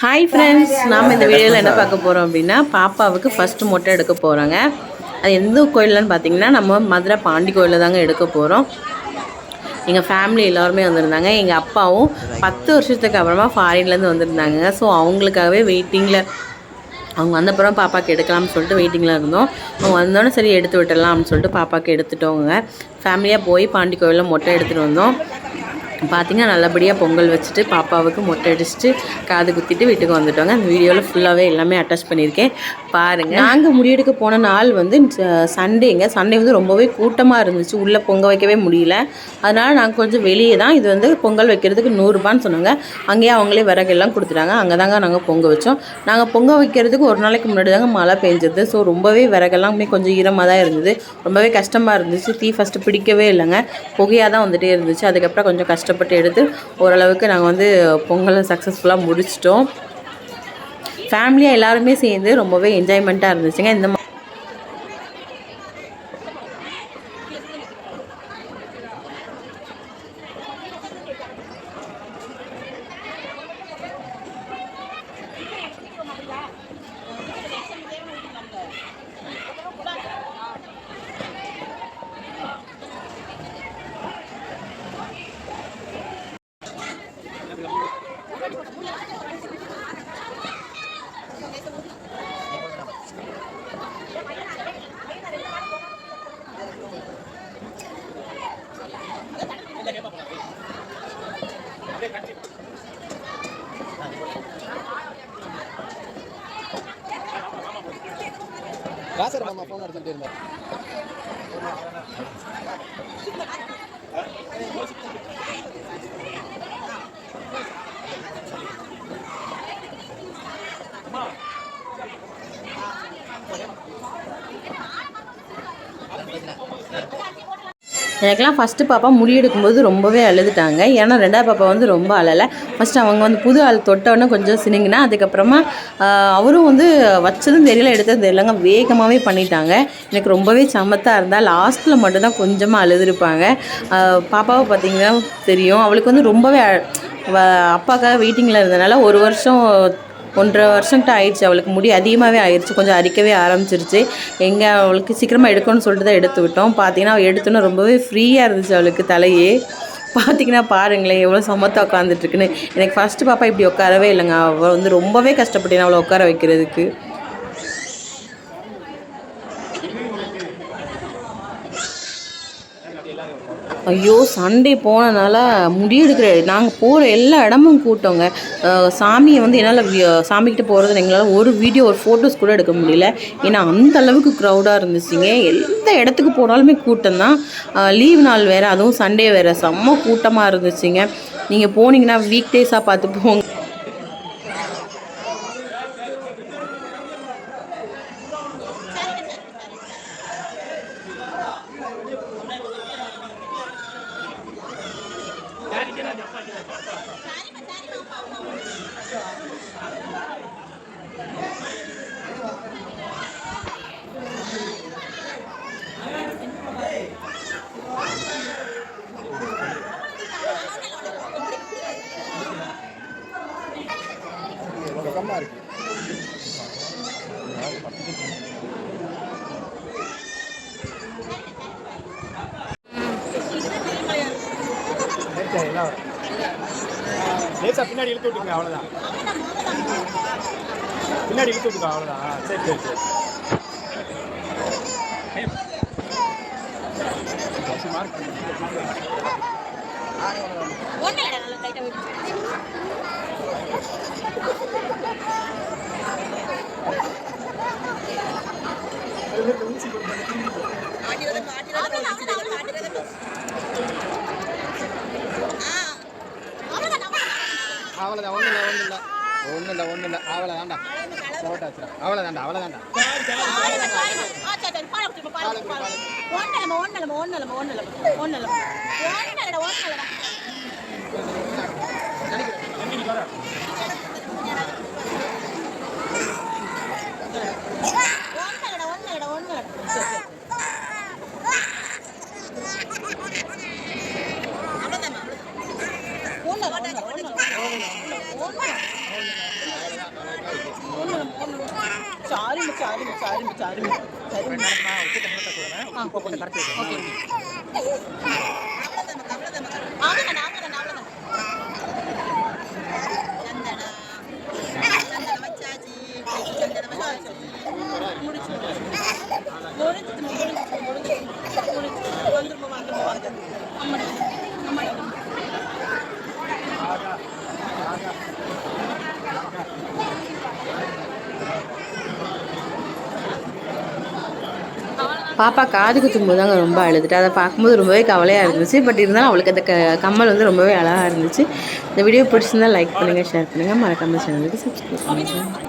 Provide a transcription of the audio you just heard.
Hi friends நாம் இந்த வீடியோவில் என்ன பார்க்க போகிறோம் அப்படின்னா பாப்பாவுக்கு ஃபஸ்ட்டு மொட்டை எடுக்க போகிறோங்க அது எந்த கோயில்லன்னு பார்த்தீங்கன்னா நம்ம மதுரை பாண்டி கோயிலில் தாங்க எடுக்க போகிறோம் எங்கள் ஃபேமிலி எல்லாருமே வந்திருந்தாங்க. எங்கள் அப்பாவும் பத்து வருஷத்துக்கு அப்புறமா ஃபாரின்லேருந்து வந்திருந்தாங்க. ஸோ அவங்களுக்காகவே வெயிட்டிங்கில் அவங்க வந்தப்புறம் பாப்பாக்கு எடுக்கலாம்னு சொல்லிட்டு வெயிட்டிங்கில் இருந்தோம். அவங்க வந்தோடனே சரி எடுத்து விட்டுடலாம் அப்படின்னு சொல்லிட்டு பாப்பாக்கு எடுத்துட்டோங்க. ஃபேமிலியாக போய் பாண்டி கோயிலில் மொட்டை எடுத்துகிட்டு வந்தோம். பார்த்திங்கன்னா நல்லபடியாக பொங்கல் வச்சுட்டு பாப்பாவுக்கு மொட்டை அடிச்சுட்டு காது குத்திட்டு வீட்டுக்கு வந்துட்டோங்க. அந்த வீடியோவில் ஃபுல்லாகவே எல்லாமே அட்டாச் பண்ணியிருக்கேன். பாருங்கள் நாங்கள் முடியெடுக்க போன நாள் வந்து சண்டேங்க. சண்டே வந்து ரொம்பவே கூட்டமாக இருந்துச்சு. உள்ளே பொங்க வைக்கவே முடியல. அதனால் நாங்கள் கொஞ்சம் வெளியே தான். இது வந்து பொங்கல் வைக்கிறதுக்கு நூறுரூபான்னு சொன்னாங்க. அங்கேயே அவங்களே விறகெல்லாம் கொடுத்துட்டாங்க. அங்கே தாங்க நாங்கள் பொங்க வச்சோம். நாங்கள் பொங்க வைக்கிறதுக்கு ஒரு நாளைக்கு முன்னாடி தாங்க மழை பெஞ்சது ஸோ ரொம்பவே விறகெல்லாமே கொஞ்சம் ஈரமாக தான் இருந்தது. ரொம்பவே கஷ்டமாக இருந்துச்சு. தீ ஃபஸ்ட்டு பிடிக்கவே இல்லைங்க. புகையாக தான் வந்துகிட்டே இருந்துச்சு. அதுக்கப்புறம் கொஞ்சம் கஷ்டம் கஷ்டப்பட்டு எடுத்து ஓரளவுக்கு நாங்கள் வந்து பொங்கலை சக்ஸஸ்ஃபுல்லாக முடிச்சிட்டோம். ஃபேமிலியாக எல்லாருமே சேர்ந்து ரொம்பவே என்ஜாய்மெண்ட்டாக இருந்துச்சுங்க. இந்த வாசர் மாமா ஃபோன் அடிச்சுட்டு இருந்தார். எனக்கெல்லாம் ஃபஸ்ட்டு பாப்பா முடி எடுக்கும்போது ரொம்பவே அழுதுட்டாங்க. ஏன்னா ரெண்டாவது பாப்பா வந்து ரொம்ப அழலை. ஃபஸ்ட்டு அவங்க வந்து புது ஆள் தொட்டவுடனே கொஞ்சம் சினிங்கினா அதுக்கப்புறமா அவரும் வந்து வச்சதும் தெரியல எடுத்ததும் தெரியலங்க. வேகமாகவே பண்ணிட்டாங்க. எனக்கு ரொம்பவே சமத்தாக இருந்தால் லாஸ்ட்டில் மட்டும்தான் கொஞ்சமாக அழுதுருப்பாங்க. பாப்பாவை பார்த்திங்கன்னா தெரியும். அவளுக்கு வந்து ரொம்பவே அ- வ- அப்பாக்காக வெயிட்டிங்கில் இருந்தனால ஒரு வருஷம் ஒன்றரை வருஷம்கிட்ட ஆயிடுச்சு. அவளுக்கு முடி அதிகமாகவே ஆயிடுச்சு கொஞ்சம் அரிக்கவே ஆரம்பிச்சிருச்சு. எங்கே அவளுக்கு சீக்கிரமாக எடுக்கணும்னு சொல்லிட்டு தான் எடுத்து விட்டோம். பார்த்தீங்கன்னா அவள் எடுத்தோன்னே ரொம்பவே ஃப்ரீயாக இருந்துச்சு அவளுக்கு தலையே. பார்த்தீங்கன்னா பாருங்களேன் எவ்வளோ சமத்தாக உட்காந்துட்ருக்குன்னு எனக்கு ஃபஸ்ட்டு பாப்பா இப்படி உட்காரவே இல்லைங்க. அவள் வந்து ரொம்பவே கஷ்டப்பட்டேன் அவளை உட்கார வைக்கிறதுக்கு. ஐயோ சண்டே போனனால முடியெடுக்கிற நாங்கள் போகிற எல்லா இடமும் கூட்டோங்க. சாமியை வந்து என்னால் சாமிக்கிட்ட போகிறது எங்களால் ஒரு வீடியோ ஒரு ஃபோட்டோஸ் கூட எடுக்க முடியல. ஏன்னா அந்த அளவுக்கு க்ரௌடாக இருந்துச்சுங்க. எந்த இடத்துக்கு போனாலுமே கூட்டம் தான். லீவ் நாள் வேறு அதுவும் சண்டே வேறு. செம்ம கூட்டமாக இருந்துச்சுங்க. நீங்கள் போனீங்கன்னா வீக் டேஸாக பார்த்து போங்க. சுகமா இருக்கு லேசா பின்னாடி இழுத்து விட்டுங்க அவ்வளோதான் பின்னாடி விட்டுங்க அவ்வளோதான் சரி சரி சரி. அவ்வளோதான் ஒன்றும் இல்லை ஒன்றும் இல்லை ஒன்றும் இல்லை ஒன்றும் இல்லை அவ்வளோ தாண்டா போட்டாச்சு அவ்வளோ தாண்டா அவ்வளோ தாண்டா ஒன்று ஆரம்பிச்சு ஆரம்பிச்சு ஆரம்பிச்சு ஆரம்பிச்சு அவ்வளோதான் பாப்பா காது குத்தும் போது தாங்க ரொம்ப அழுதுட்டு அதை பார்க்கும்போது ரொம்பவே கவலையாக இருந்துச்சு. பட் இருந்தாலும் அவளுக்கு அந்த க கம்மல் வந்து ரொம்பவே அழகாக இருந்துச்சு. இந்த வீடியோ பிடிச்சிருந்தா லைக் பண்ணுங்கள் ஷேர் பண்ணுங்கள் மறக்காமல் சேனலுக்கு சப்ஸ்கிரைப் பண்ணுங்கள்